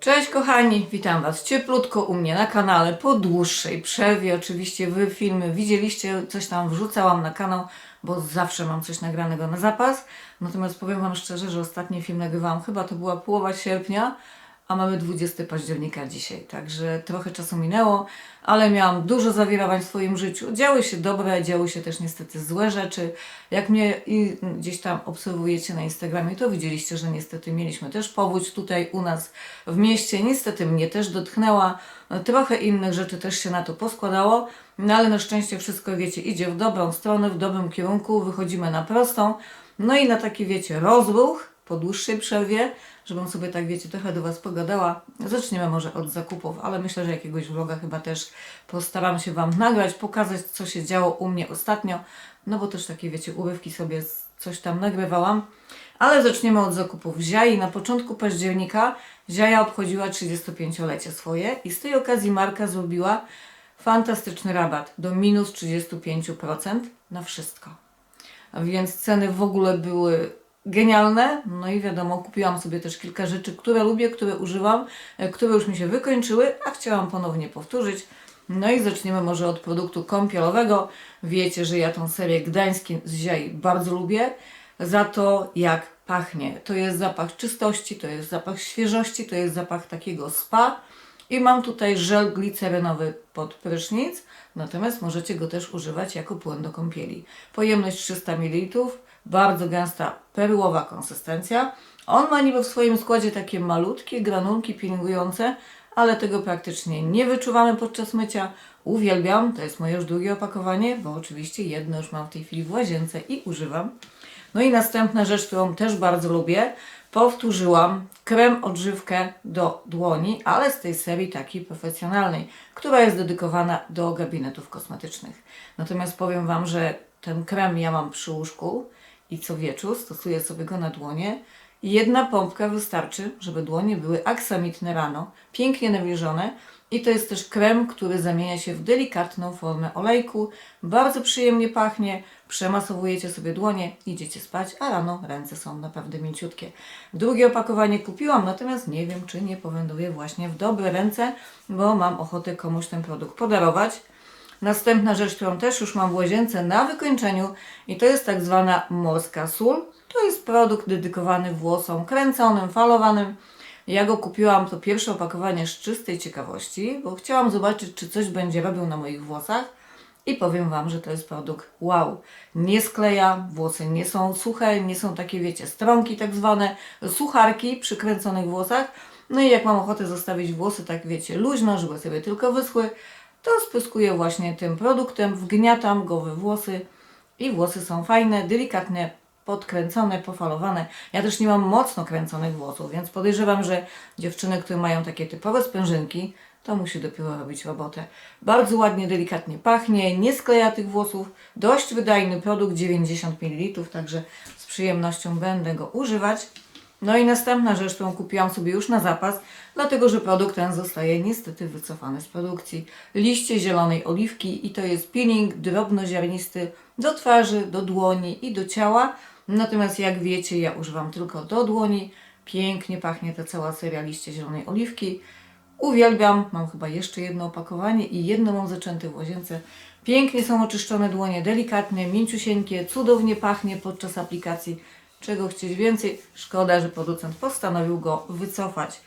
Cześć kochani, witam Was cieplutko u mnie na kanale po dłuższej przerwie. Oczywiście Wy filmy widzieliście, coś tam wrzucałam na kanał, bo zawsze mam coś nagranego na zapas. Natomiast powiem Wam szczerze, że ostatni film nagrywałam chyba to była połowa sierpnia, a mamy 20 października dzisiaj, także trochę czasu minęło, ale miałam dużo zawirowań w swoim życiu. Działy się dobre, działy się też niestety złe rzeczy. Jak mnie i gdzieś tam obserwujecie na Instagramie, to widzieliście, że niestety mieliśmy też powódź tutaj u nas w mieście. Niestety mnie też dotknęła. Trochę innych rzeczy też się na to poskładało, no ale na szczęście wszystko, wiecie, idzie w dobrą stronę, w dobrym kierunku, wychodzimy na prostą. No i na taki, wiecie, rozruch po dłuższej przerwie, żebym sobie tak, wiecie, trochę do Was pogadała. Zaczniemy może od zakupów, ale myślę, że jakiegoś vloga chyba też postaram się Wam nagrać, pokazać, co się działo u mnie ostatnio, no bo też takie, wiecie, urywki sobie coś tam nagrywałam. Ale zaczniemy od zakupów Ziai. Na początku października Ziaja obchodziła 35-lecie swoje i z tej okazji marka zrobiła fantastyczny rabat do minus 35% na wszystko. Więc ceny w ogóle były genialne. No i wiadomo, kupiłam sobie też kilka rzeczy, które lubię, które używam, e, które już mi się wykończyły, a chciałam ponownie powtórzyć. No i zaczniemy może od produktu kąpielowego. Wiecie, że ja tą serię Gdański z Ziai bardzo lubię. Za to jak pachnie. To jest zapach czystości, to jest zapach świeżości, to jest zapach takiego spa. I mam tutaj żel glicerynowy pod prysznic, natomiast możecie go też używać jako płyn do kąpieli. Pojemność 300 ml, bardzo gęsta, perłowa konsystencja. On ma niby w swoim składzie takie malutkie granulki peelingujące, ale tego praktycznie nie wyczuwamy podczas mycia. Uwielbiam, to jest moje już drugie opakowanie, bo oczywiście jedno już mam w tej chwili w łazience i używam. No i następna rzecz, którą też bardzo lubię, powtórzyłam krem odżywkę do dłoni, ale z tej serii takiej profesjonalnej, która jest dedykowana do gabinetów kosmetycznych. Natomiast powiem Wam, że ten krem ja mam przy łóżku i co wieczór stosuję sobie go na dłonie. Jedna pompka wystarczy, żeby dłonie były aksamitne rano, pięknie nawilżone. I to jest też krem, który zamienia się w delikatną formę olejku. Bardzo przyjemnie pachnie. Przemasowujecie sobie dłonie, idziecie spać, a rano ręce są naprawdę mięciutkie. Drugie opakowanie kupiłam, natomiast nie wiem, czy nie powędruję właśnie w dobre ręce, bo mam ochotę komuś ten produkt podarować. Następna rzecz, którą też już mam w łazience na wykończeniu i to jest tak zwana morska sól. To jest produkt dedykowany włosom kręconym, falowanym. Ja go kupiłam, to pierwsze opakowanie z czystej ciekawości, bo chciałam zobaczyć, czy coś będzie robił na moich włosach. I powiem Wam, że to jest produkt wow. Nie skleja, włosy nie są suche, nie są takie, wiecie, stronki tak zwane, sucharki przy kręconych włosach. No i jak mam ochotę zostawić włosy, tak wiecie, luźno, żeby sobie tylko wyschły, to spyskuję właśnie tym produktem, wgniatam go we włosy i włosy są fajne, delikatne, podkręcone, pofalowane. Ja też nie mam mocno kręconych włosów, więc podejrzewam, że dziewczyny, które mają takie typowe sprężynki, to musi dopiero robić robotę. Bardzo ładnie, delikatnie pachnie, nie skleja tych włosów. Dość wydajny produkt, 90 ml, także z przyjemnością będę go używać. No i następna rzecz, którą kupiłam sobie już na zapas, dlatego że produkt ten zostaje niestety wycofany z produkcji. Liście zielonej oliwki i to jest peeling drobnoziarnisty do twarzy, do dłoni i do ciała. Natomiast jak wiecie, ja używam tylko do dłoni. Pięknie pachnie ta cała seria liście zielonej oliwki. Uwielbiam, mam chyba jeszcze jedno opakowanie i jedno mam zaczęte w łazience. Pięknie są oczyszczone dłonie, delikatne, mięciusieńkie, cudownie pachnie podczas aplikacji. Czego chcieć więcej? Szkoda, że producent postanowił go wycofać.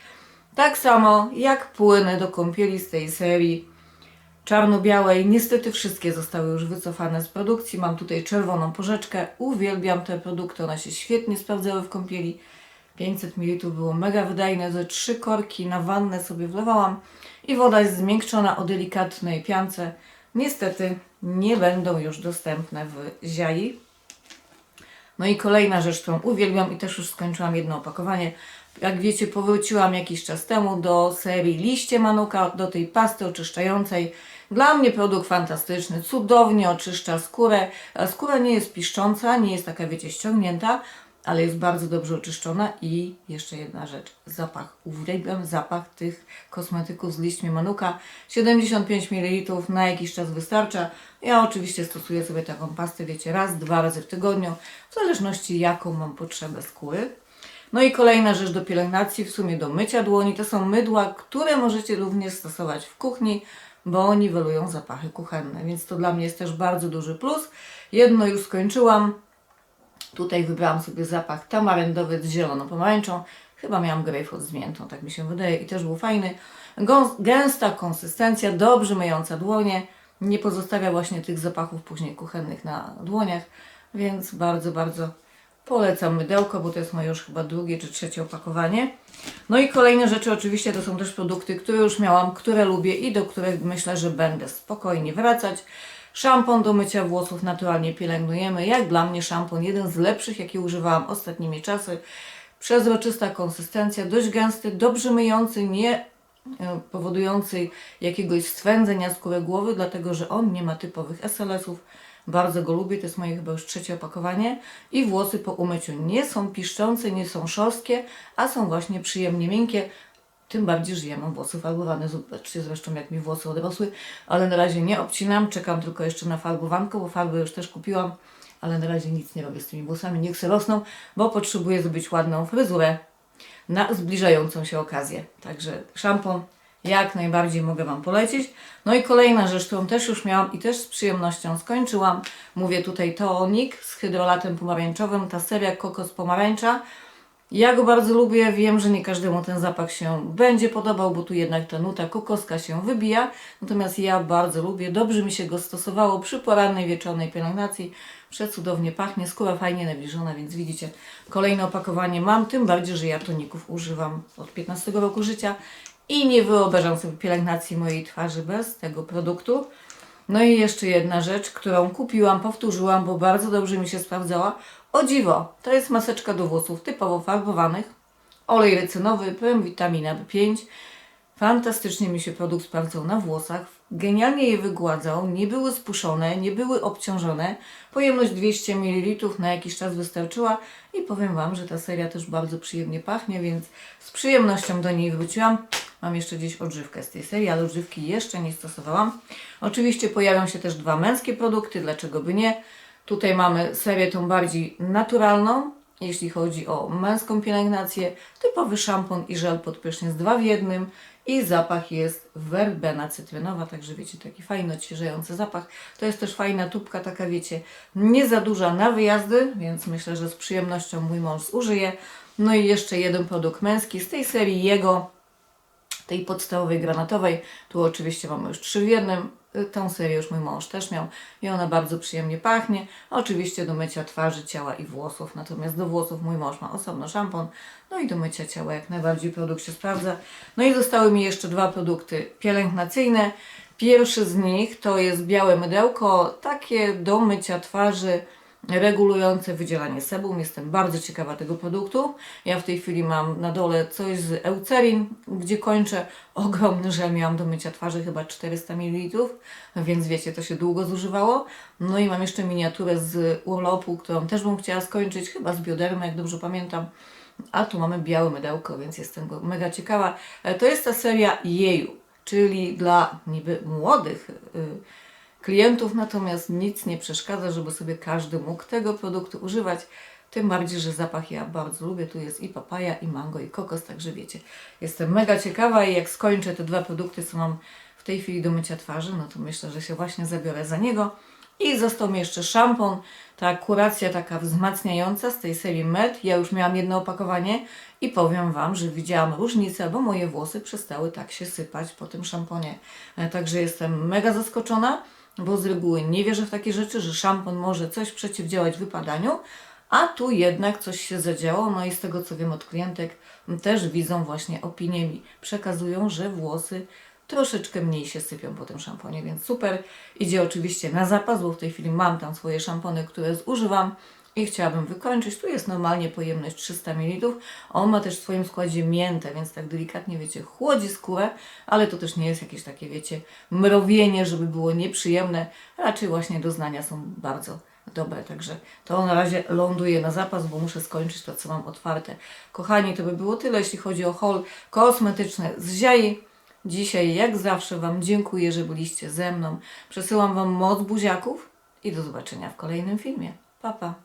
Tak samo jak płyny do kąpieli z tej serii czarno-białej. Niestety wszystkie zostały już wycofane z produkcji. Mam tutaj czerwoną porzeczkę. Uwielbiam te produkty, one się świetnie sprawdzały w kąpieli. 500 ml było mega wydajne, ze trzy korki na wannę sobie wlewałam i woda jest zmiękczona o delikatnej piance. Niestety nie będą już dostępne w ziai. No i kolejna rzecz, którą uwielbiam i też już skończyłam jedno opakowanie. Jak wiecie, powróciłam jakiś czas temu do serii liście manuka, do tej pasty oczyszczającej. Dla mnie produkt fantastyczny, cudownie oczyszcza skórę. A Skóra nie jest piszcząca, nie jest taka, wiecie, ściągnięta, ale jest bardzo dobrze oczyszczona i jeszcze jedna rzecz, zapach. Uwielbiam zapach tych kosmetyków z liśćmi manuka. 75 ml na jakiś czas wystarcza. Ja oczywiście stosuję sobie taką pastę, wiecie, raz, dwa razy w tygodniu, w zależności jaką mam potrzebę skóry. No i kolejna rzecz do pielęgnacji, w sumie do mycia dłoni, to są mydła, które możecie również stosować w kuchni, bo niwelują zapachy kuchenne, więc to dla mnie jest też bardzo duży plus. Jedno już skończyłam, Tutaj wybrałam sobie zapach tamarendowy z zieloną pomarańczą. Chyba miałam grejpfrut z miętą, tak mi się wydaje i też był fajny. Gęsta konsystencja, dobrze myjąca dłonie. Nie pozostawia właśnie tych zapachów później kuchennych na dłoniach, więc bardzo, bardzo polecam mydełko, bo to jest moje już chyba drugie czy trzecie opakowanie. No i kolejne rzeczy oczywiście to są też produkty, które już miałam, które lubię i do których myślę, że będę spokojnie wracać. Szampon do mycia włosów naturalnie pielęgnujemy. Jak dla mnie szampon jeden z lepszych, jaki używałam ostatnimi czasy. Przezroczysta konsystencja, dość gęsty, dobrze myjący, nie e, powodujący jakiegoś swędzenia skóry głowy, dlatego że on nie ma typowych SLS-ów. Bardzo go lubię, to jest moje chyba już trzecie opakowanie. I włosy po umyciu nie są piszczące, nie są szorstkie, a są właśnie przyjemnie miękkie. Tym bardziej, że ja mam włosy farbowane. Zobaczcie zresztą, jak mi włosy odrosły, ale na razie nie obcinam. Czekam tylko jeszcze na farbowankę, bo farby już też kupiłam, ale na razie nic nie robię z tymi włosami. Niech se rosną, bo potrzebuję zrobić ładną fryzurę na zbliżającą się okazję. Także szampon jak najbardziej mogę Wam polecić. No i kolejna rzecz, którą też już miałam i też z przyjemnością skończyłam. Mówię tutaj tonik z hydrolatem pomarańczowym, ta seria kokos pomarańcza. Ja go bardzo lubię, wiem, że nie każdemu ten zapach się będzie podobał, bo tu jednak ta nuta kokoska się wybija, natomiast ja bardzo lubię, dobrze mi się go stosowało przy porannej wieczornej pielęgnacji, przecudownie pachnie, skóra fajnie nawilżona, więc widzicie, kolejne opakowanie mam, tym bardziej, że ja toników używam od 15 roku życia i nie wyobrażam sobie pielęgnacji mojej twarzy bez tego produktu. No i jeszcze jedna rzecz, którą kupiłam, powtórzyłam, bo bardzo dobrze mi się sprawdzała. O dziwo, to jest maseczka do włosów typowo farbowanych, olej recynowy, pełen witamina B5. Fantastycznie mi się produkt sprawdzał na włosach. Genialnie je wygładzał, nie były spuszone, nie były obciążone. Pojemność 200 ml na jakiś czas wystarczyła i powiem Wam, że ta seria też bardzo przyjemnie pachnie, więc z przyjemnością do niej wróciłam. Mam jeszcze gdzieś odżywkę z tej serii, ale odżywki jeszcze nie stosowałam. Oczywiście pojawią się też dwa męskie produkty, dlaczego by nie. Tutaj mamy serię tą bardziej naturalną, jeśli chodzi o męską pielęgnację, typowy szampon i żel pod prysznic dwa w jednym i zapach jest werbena cytrynowa, także wiecie, taki fajny, odświeżający zapach. To jest też fajna tubka, taka wiecie, nie za duża na wyjazdy, więc myślę, że z przyjemnością mój mąż zużyje. No i jeszcze jeden produkt męski z tej serii jego, tej podstawowej granatowej. Tu oczywiście mamy już trzy w jednym. Y, Tą serię już mój mąż też miał i ona bardzo przyjemnie pachnie. Oczywiście do mycia twarzy, ciała i włosów. Natomiast do włosów mój mąż ma osobno szampon. No i do mycia ciała jak najbardziej produkt się sprawdza. No i zostały mi jeszcze dwa produkty pielęgnacyjne. Pierwszy z nich to jest białe mydełko, takie do mycia twarzy regulujące wydzielanie sebum. Jestem bardzo ciekawa tego produktu. Ja w tej chwili mam na dole coś z Eucerin, gdzie kończę ogromny żel. Miałam do mycia twarzy chyba 400 ml, więc wiecie, to się długo zużywało. No i mam jeszcze miniaturę z urlopu, którą też bym chciała skończyć, chyba z biodermy, jak dobrze pamiętam. A tu mamy białe mydełko, więc jestem go mega ciekawa. E, To jest ta seria Jeju, czyli dla niby młodych y, klientów, natomiast nic nie przeszkadza, żeby sobie każdy mógł tego produktu używać. Tym bardziej, że zapach ja bardzo lubię. Tu jest i papaja, i mango, i kokos, także wiecie. Jestem mega ciekawa i jak skończę te dwa produkty, co mam w tej chwili do mycia twarzy, no to myślę, że się właśnie zabiorę za niego. I został mi jeszcze szampon, ta kuracja taka wzmacniająca z tej serii Med. Ja już miałam jedno opakowanie i powiem Wam, że widziałam różnicę, bo moje włosy przestały tak się sypać po tym szamponie. E, Także jestem mega zaskoczona, bo z reguły nie wierzę w takie rzeczy, że szampon może coś przeciwdziałać wypadaniu, a tu jednak coś się zadziało, no i z tego co wiem od klientek, też widzą właśnie opinie mi, przekazują, że włosy troszeczkę mniej się sypią po tym szamponie, więc super. Idzie oczywiście na zapas, bo w tej chwili mam tam swoje szampony, które zużywam i chciałabym wykończyć. Tu jest normalnie pojemność 300 ml. On ma też w swoim składzie miętę, więc tak delikatnie, wiecie, chłodzi skórę, ale to też nie jest jakieś takie, wiecie, mrowienie, żeby było nieprzyjemne. Raczej właśnie doznania są bardzo dobre, także to na razie ląduje na zapas, bo muszę skończyć to, co mam otwarte. Kochani, to by było tyle, jeśli chodzi o haul kosmetyczny z Ziai. Dzisiaj, jak zawsze, Wam dziękuję, że byliście ze mną. Przesyłam Wam moc buziaków i do zobaczenia w kolejnym filmie. Pa, pa.